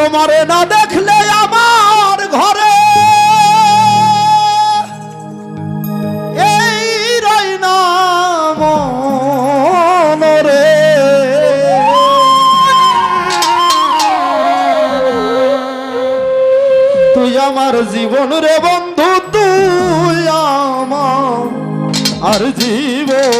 তোমারে না দেখলে আমার ঘরে। এই রই না তুই আমার জীবন রে বন্ধু, তুই আমার আর জীবন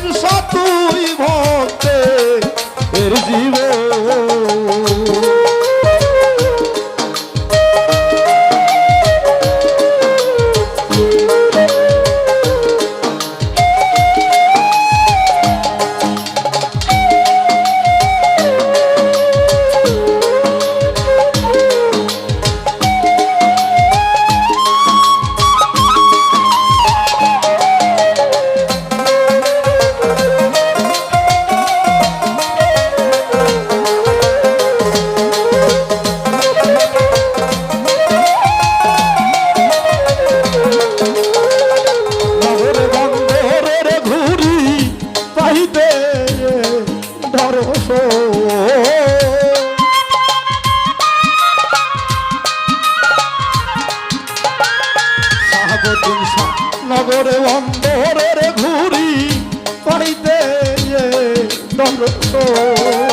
নগরে বন্দরে ঘুরি পাইতে ধরস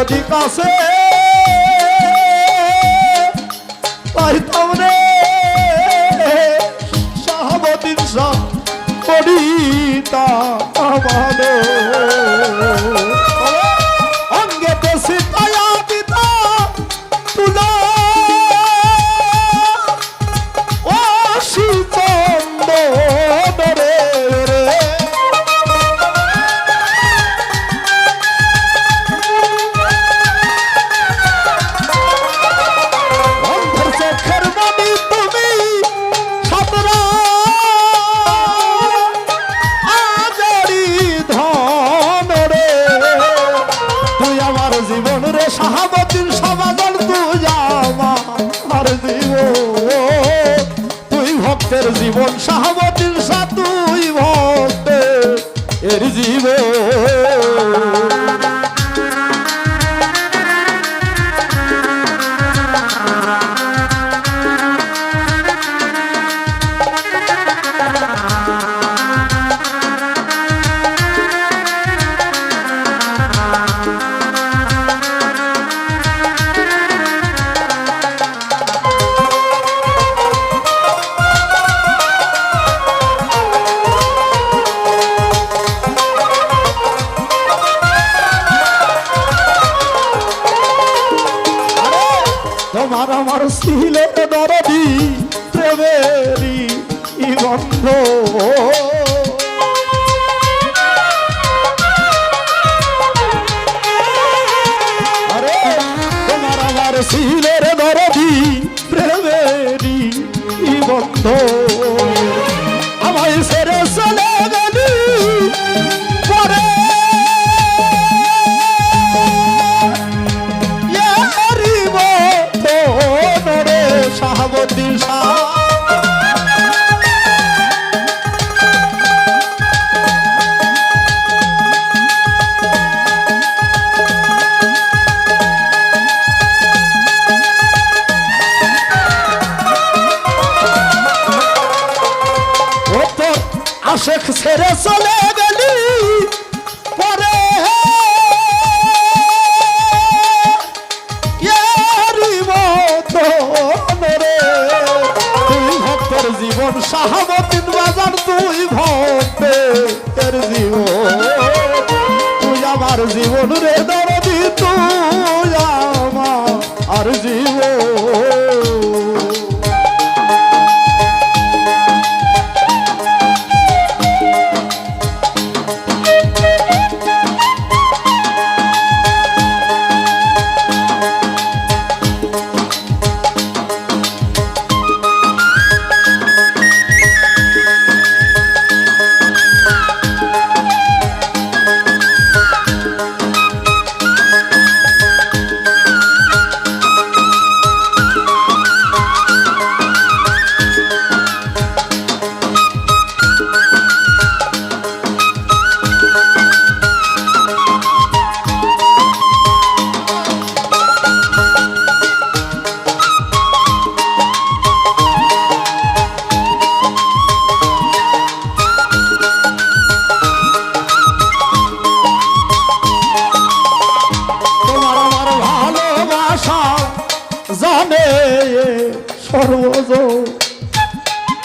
যদি কাছে পাইতাম রে সাহাবদিন শাহ করিতা আমাদো সাহাবতীর আমার আমার স্ত্রীলের দরদি প্রেমেরি বন্ধ আরে আমার আমার শিলের দরদি প্রেমেরি বন্ধ সাহাব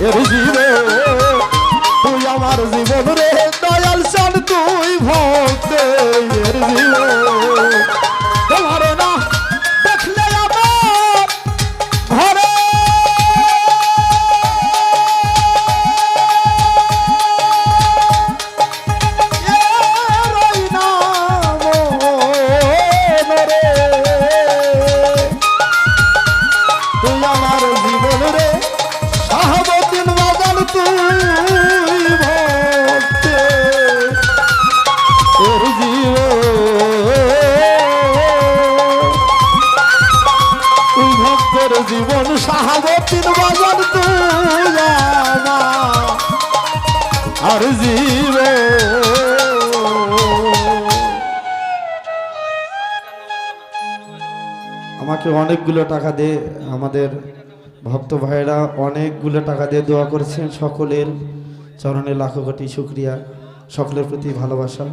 也费洗 সাহাবে বাজার আর আমাকে অনেকগুলো টাকা দিয়ে আমাদের ভক্ত ভাইরা অনেকগুলো টাকা দিয়ে দোয়া করেছেন সকলের চরণে লাখো কোটি শুক্রিয়া, সকলের প্রতি ভালোবাসা।